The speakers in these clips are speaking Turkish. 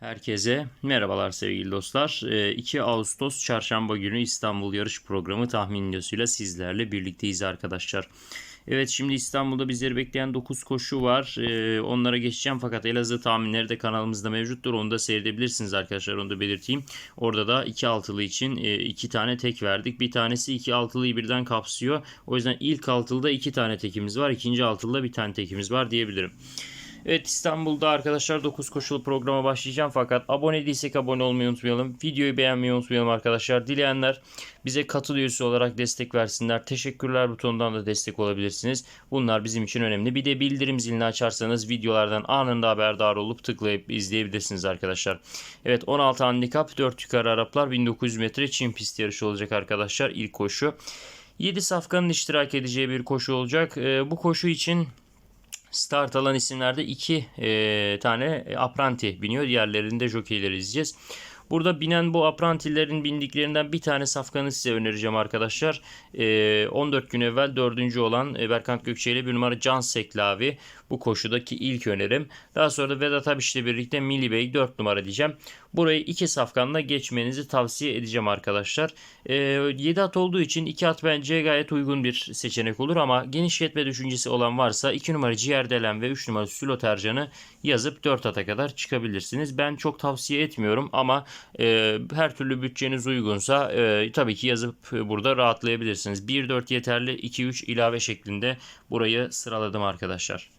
Herkese merhabalar sevgili dostlar. Ee, 2 Ağustos Çarşamba günü İstanbul yarış programı tahmin videosuyla sizlerle birlikteyiz arkadaşlar. Evet şimdi İstanbul'da bizleri bekleyen 9 koşu var. Ee, onlara geçeceğim fakat Elazığ tahminleri de kanalımızda mevcuttur. Onu da seyredebilirsiniz arkadaşlar. Onu da belirteyim. Orada da 2 altılı için 2 tane tek verdik. Bir tanesi 2 altılıyı birden kapsıyor. O yüzden ilk altılıda 2 tane tekimiz var. İkinci altılıda bir tane tekimiz var diyebilirim. Evet İstanbul'da arkadaşlar 9 koşulu programa başlayacağım fakat abone değilsek abone olmayı unutmayalım. Videoyu beğenmeyi unutmayalım arkadaşlar. Dileyenler bize katıl üyesi olarak destek versinler. Teşekkürler butonundan da destek olabilirsiniz. Bunlar bizim için önemli. Bir de bildirim zilini açarsanız videolardan anında haberdar olup tıklayıp izleyebilirsiniz arkadaşlar. Evet 16 handikap 4 yukarı Araplar 1900 metre Çin pist yarışı olacak arkadaşlar ilk koşu. 7 safkanın iştirak edeceği bir koşu olacak. Ee, bu koşu için start alan isimlerde iki e, tane apranti biniyor. Diğerlerinde jokeyleri izleyeceğiz. Burada binen bu aprantillerin bindiklerinden bir tane safkanı size önereceğim arkadaşlar. E, 14 gün evvel dördüncü olan e, Berkant Gökçe ile bir numara Can Seklavi bu koşudaki ilk önerim. Daha sonra da Vedat Abiş ile birlikte Milli Bey 4 numara diyeceğim. Burayı iki safkanla geçmenizi tavsiye edeceğim arkadaşlar. E, 7 at olduğu için 2 at bence gayet uygun bir seçenek olur ama geniş yetme düşüncesi olan varsa 2 numara Ciğerdelen ve 3 numara Sülo Tercan'ı yazıp 4 ata kadar çıkabilirsiniz. Ben çok tavsiye etmiyorum ama e, her türlü bütçeniz uygunsa e, tabii ki yazıp burada rahatlayabilirsiniz. 1-4 yeterli 2-3 ilave şeklinde burayı sıraladım arkadaşlar.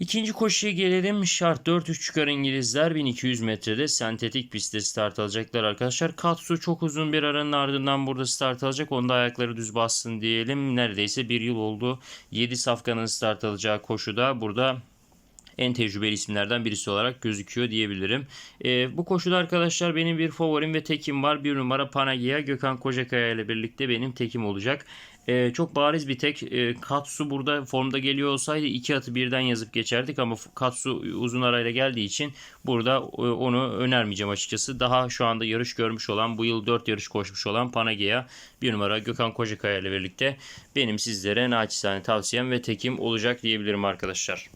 İkinci koşuya gelelim. Şart 4-3 çıkar İngilizler 1200 metrede sentetik pistte start alacaklar arkadaşlar. Katsu çok uzun bir aranın ardından burada start alacak. Onda ayakları düz bassın diyelim. Neredeyse bir yıl oldu. 7 safkanın start alacağı koşuda burada en tecrübeli isimlerden birisi olarak gözüküyor diyebilirim. E, bu koşuda arkadaşlar benim bir favorim ve tekim var. Bir numara Panagia Gökhan Kocakaya ile birlikte benim tekim olacak. E, çok bariz bir tek. E, Katsu burada formda geliyor olsaydı iki atı birden yazıp geçerdik ama Katsu uzun arayla geldiği için burada e, onu önermeyeceğim açıkçası. Daha şu anda yarış görmüş olan bu yıl 4 yarış koşmuş olan Panagia bir numara Gökhan Kocakaya ile birlikte benim sizlere naçizane tavsiyem ve tekim olacak diyebilirim arkadaşlar.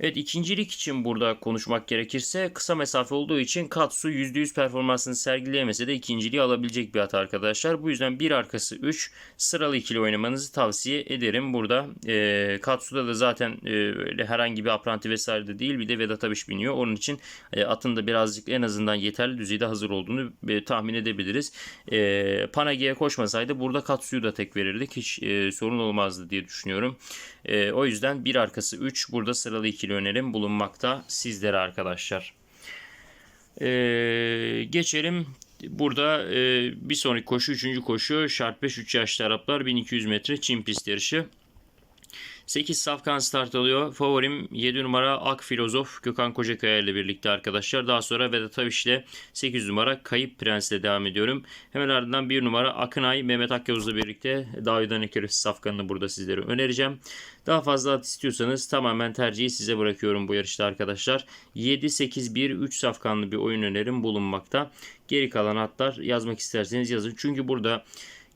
Evet ikincilik için burada konuşmak gerekirse kısa mesafe olduğu için Katsu %100 performansını sergileyemese de ikinciliği alabilecek bir at arkadaşlar. Bu yüzden bir arkası 3 sıralı ikili oynamanızı tavsiye ederim. Burada e, Katsu'da da zaten e, öyle herhangi bir apranti vesaire de değil bir de Vedat Abiş biniyor. Onun için e, atın da birazcık en azından yeterli düzeyde hazır olduğunu e, tahmin edebiliriz. E, Panagi'ye koşmasaydı burada Katsu'yu da tek verirdik. Hiç e, sorun olmazdı diye düşünüyorum. E, o yüzden bir arkası 3 burada sıralı ikili önerim bulunmakta sizlere arkadaşlar. E, geçelim burada e, bir sonraki koşu 3. koşu şart 5 3 yaşlı Araplar 1200 metre Çin pist yarışı. 8 safkan start alıyor. Favorim 7 numara Ak Filozof Gökhan Kocakaya ile birlikte arkadaşlar. Daha sonra Vedat Aviş ile 8 numara Kayıp Prens ile devam ediyorum. Hemen ardından 1 numara Akınay Mehmet Akyavuz'la birlikte Davidan Ekeres safkanını burada sizlere önereceğim. Daha fazla at istiyorsanız tamamen tercihi size bırakıyorum bu yarışta arkadaşlar. 7-8-1-3 safkanlı bir oyun önerim bulunmakta. Geri kalan atlar yazmak isterseniz yazın. Çünkü burada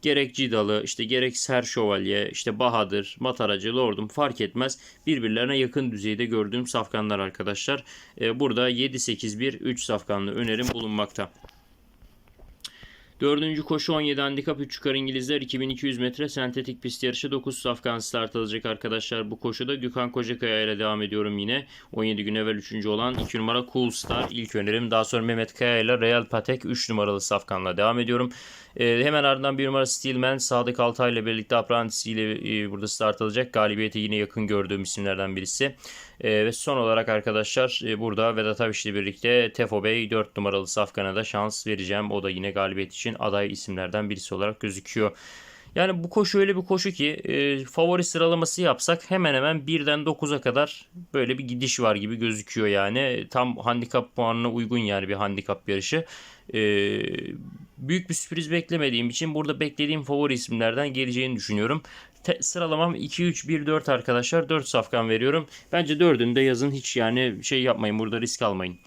Gerek Cidalı, işte gerek Ser Şövalye, işte Bahadır, Mataracı, Lordum fark etmez. Birbirlerine yakın düzeyde gördüğüm safkanlar arkadaşlar. Ee, burada 7-8-1-3 safkanlı önerim bulunmakta. Dördüncü koşu 17 handikap 3 yukarı İngilizler 2200 metre sentetik pist yarışı 9 safkan start alacak arkadaşlar bu koşuda. Gökhan Kocakaya ile devam ediyorum yine. 17 gün evvel 3. olan 2 numara Cool Star ilk önerim. Daha sonra Mehmet Kaya ile Real Patek 3 numaralı safkanla devam ediyorum. Ee, hemen ardından bir numara Steelman Sadık Altay ile birlikte aprantisiyle e, burada start alacak. Galibiyete yine yakın gördüğüm isimlerden birisi. E, ve son olarak arkadaşlar e, burada Vedat Aviş ile birlikte Tefo Bey 4 numaralı Safkan'a da şans vereceğim. O da yine galibiyet için aday isimlerden birisi olarak gözüküyor. Yani bu koşu öyle bir koşu ki e, favori sıralaması yapsak hemen hemen 1'den 9'a kadar böyle bir gidiş var gibi gözüküyor yani. Tam handikap puanına uygun yani bir handikap yarışı. E, büyük bir sürpriz beklemediğim için burada beklediğim favori isimlerden geleceğini düşünüyorum. Te, sıralamam 2-3-1-4 arkadaşlar. 4 safkan veriyorum. Bence 4'ünü de yazın hiç yani şey yapmayın burada risk almayın.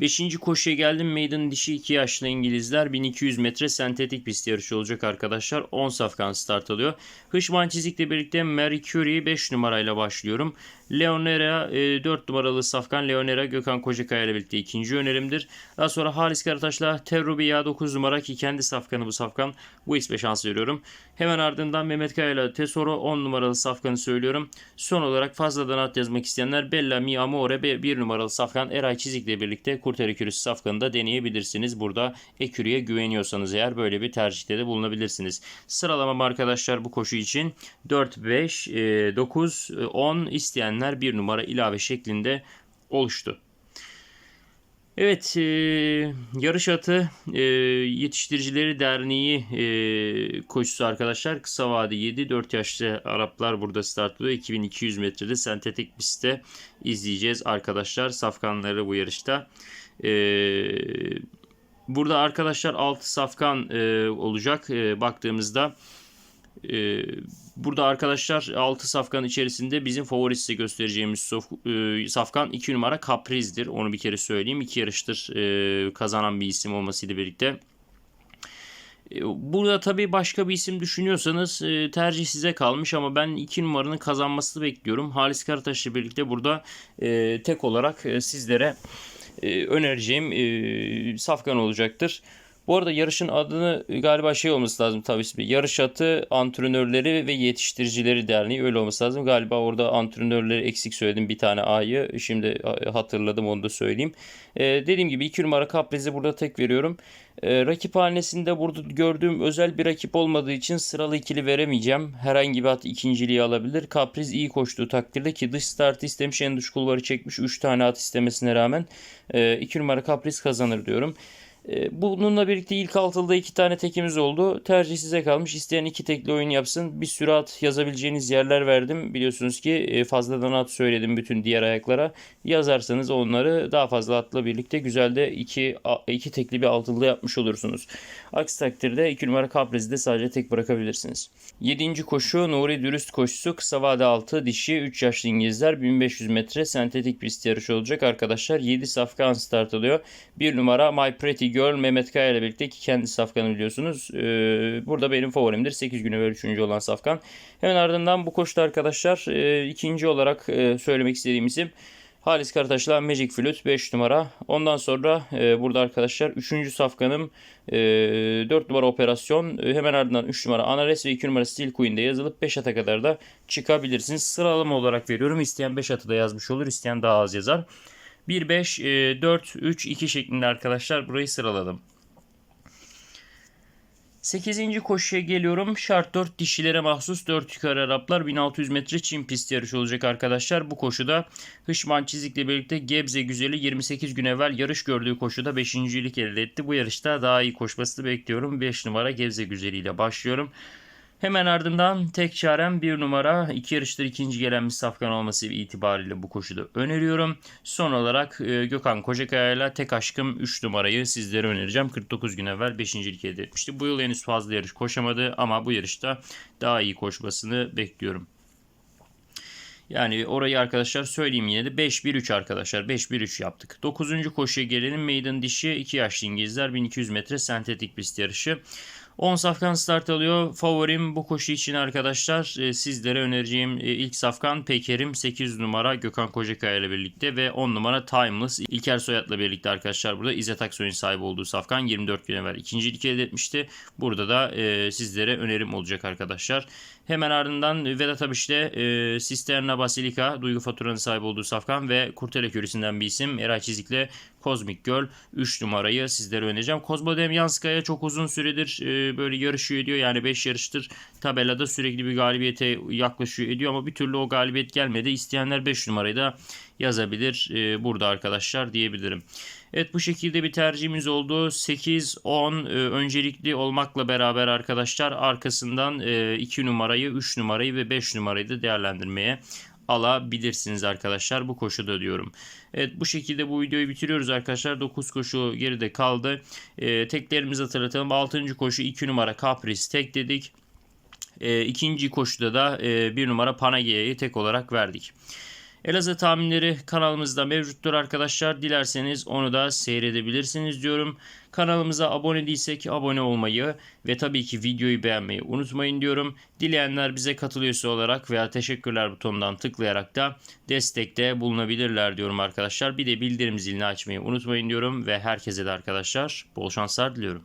Beşinci koşuya geldim. Maiden dişi 2 yaşlı İngilizler 1200 metre sentetik pist yarışı olacak arkadaşlar. 10 safkan start alıyor. Hışman çizikle birlikte Mary Curie 5 numarayla başlıyorum. Leonera e, 4 numaralı Safkan Leonera Gökhan Kocakaya ile birlikte ikinci önerimdir. Daha sonra Halis Karataş'la Terrubiya 9 numara ki kendi Safkan'ı bu Safkan. Bu isme şans veriyorum. Hemen ardından Mehmet Kaya ile Tesoro 10 numaralı Safkan'ı söylüyorum. Son olarak fazladan at yazmak isteyenler Bella Mi Amore 1 numaralı Safkan Eray Çizik'le birlikte Kurtar Ekürüsü Safkan'ı da deneyebilirsiniz. Burada Ekürü'ye güveniyorsanız eğer böyle bir tercihte de bulunabilirsiniz. Sıralamam arkadaşlar bu koşu için 4, 5, 9, 10 isteyenler 1 numara ilave şeklinde oluştu. Evet, e, yarış atı e, yetiştiricileri derneği e, koşusu arkadaşlar. Kısa vade 7, 4 yaşlı Araplar burada startlıyor. 2200 metrede sentetik pistte izleyeceğiz arkadaşlar. Safkanları bu yarışta. E, burada arkadaşlar 6 safkan e, olacak. E, baktığımızda e, Burada arkadaşlar 6 safkan içerisinde bizim favori size göstereceğimiz e, safkan 2 numara Capriz'dir. Onu bir kere söyleyeyim. 2 yarıştır e, kazanan bir isim olmasıyla birlikte. E, burada tabii başka bir isim düşünüyorsanız tercih size kalmış ama ben 2 numaranın kazanmasını bekliyorum. Halis Karataş'la birlikte burada tek olarak sizlere önereceğim safkan olacaktır. Bu arada yarışın adını galiba şey olması lazım tabii ismi. Yarış atı antrenörleri ve yetiştiricileri derneği öyle olması lazım. Galiba orada antrenörleri eksik söyledim bir tane A'yı. Şimdi hatırladım onu da söyleyeyim. Ee, dediğim gibi 2 numara Capriz'i burada tek veriyorum. Ee, rakip hanesinde burada gördüğüm özel bir rakip olmadığı için sıralı ikili veremeyeceğim. Herhangi bir at ikinciliği alabilir. Capriz iyi koştuğu takdirde ki dış start istemiş en dış kulvarı çekmiş 3 tane at istemesine rağmen 2 e, numara Capriz kazanır diyorum. Ee, bununla birlikte ilk altılıda iki tane tekimiz oldu. Tercih size kalmış. İsteyen iki tekli oyun yapsın. Bir sürü at yazabileceğiniz yerler verdim. Biliyorsunuz ki e, fazladan at söyledim bütün diğer ayaklara. Yazarsanız onları daha fazla atla birlikte güzel de iki, iki tekli bir altılıda yapmış olursunuz. Aksi takdirde 2 numara Capri'si de sadece tek bırakabilirsiniz. 7. koşu Nuri Dürüst koşusu. Kısa vade altı dişi 3 yaşlı İngilizler 1500 metre sentetik pist yarışı olacak arkadaşlar. 7 safkan start alıyor. 1 numara My Pretty Girl Mehmet Kaya ile birlikte ki kendi safkanı biliyorsunuz. Ee, burada benim favorimdir. 8 günü ve 3. olan safkan. Hemen ardından bu koşuda arkadaşlar e, ikinci olarak e, söylemek istediğim isim Halis Karataş'la Magic Flute 5 numara. Ondan sonra e, burada arkadaşlar 3. safkanım e, 4 numara operasyon. E, hemen ardından 3 numara Anares ve 2 numara Steel Queen'de yazılıp 5 ata kadar da çıkabilirsiniz. Sıralama olarak veriyorum. İsteyen 5 atı da yazmış olur. isteyen daha az yazar. 1, 5, 4, 3, 2 şeklinde arkadaşlar burayı sıraladım. 8. koşuya geliyorum. Şart 4 dişilere mahsus 4 yukarı Araplar 1600 metre Çin pist yarışı olacak arkadaşlar. Bu koşuda Hışman Çizik'le birlikte Gebze Güzeli 28 gün evvel yarış gördüğü koşuda 5. ilik elde etti. Bu yarışta daha iyi koşmasını bekliyorum. 5 numara Gebze Güzeli ile başlıyorum. Hemen ardından tek çarem bir numara iki yarıştır ikinci gelen bir safkan olması itibariyle bu koşuda öneriyorum. Son olarak e, Gökhan Kocakaya ile tek aşkım 3 numarayı sizlere önereceğim. 49 gün evvel 5. lik elde etmişti. Bu yıl henüz fazla yarış koşamadı ama bu yarışta daha iyi koşmasını bekliyorum. Yani orayı arkadaşlar söyleyeyim yine de 5-1-3 arkadaşlar. 5-1-3 yaptık. 9. koşuya gelelim. Maiden dişi 2 yaşlı İngilizler 1200 metre sentetik pist yarışı. 10 safkan start alıyor. Favorim bu koşu için arkadaşlar e, sizlere önereceğim e, ilk safkan Pekerim 8 numara Gökhan Kocakaya ile birlikte ve 10 numara Timeless İlker Soyat'la birlikte arkadaşlar burada İzzet Aksoy'un sahibi olduğu safkan 24 gün evvel ikincilik elde etmişti. Burada da e, sizlere önerim olacak arkadaşlar. Hemen ardından Vedat Abiş'le e, Sisterna Basilika Duygu Fatura'nın sahibi olduğu safkan ve Kurtele Körüsü'nden bir isim Eray Çizik'le Cosmic Girl 3 numarayı sizlere önereceğim. Kozmo Demyanskaya çok uzun süredir e, böyle yarışıyor ediyor. Yani 5 yarıştır tabelada sürekli bir galibiyete yaklaşıyor ediyor ama bir türlü o galibiyet gelmedi. İsteyenler 5 numarayı da yazabilir e, burada arkadaşlar diyebilirim. Evet bu şekilde bir tercihimiz oldu. 8-10 e, öncelikli olmakla beraber arkadaşlar arkasından e, 2 numarayı, 3 numarayı ve 5 numarayı da değerlendirmeye alabilirsiniz arkadaşlar bu koşuda diyorum. Evet bu şekilde bu videoyu bitiriyoruz arkadaşlar. 9 koşu geride kaldı. E, teklerimizi hatırlatalım. 6. koşu 2 numara Caprice tek dedik. E, ikinci koşuda da e, 1 numara Panagia'yı tek olarak verdik. Elazığ tahminleri kanalımızda mevcuttur arkadaşlar. Dilerseniz onu da seyredebilirsiniz diyorum. Kanalımıza abone değilsek abone olmayı ve tabii ki videoyu beğenmeyi unutmayın diyorum. Dileyenler bize katılıyorsa olarak veya teşekkürler butonundan tıklayarak da destekte bulunabilirler diyorum arkadaşlar. Bir de bildirim zilini açmayı unutmayın diyorum ve herkese de arkadaşlar bol şanslar diliyorum.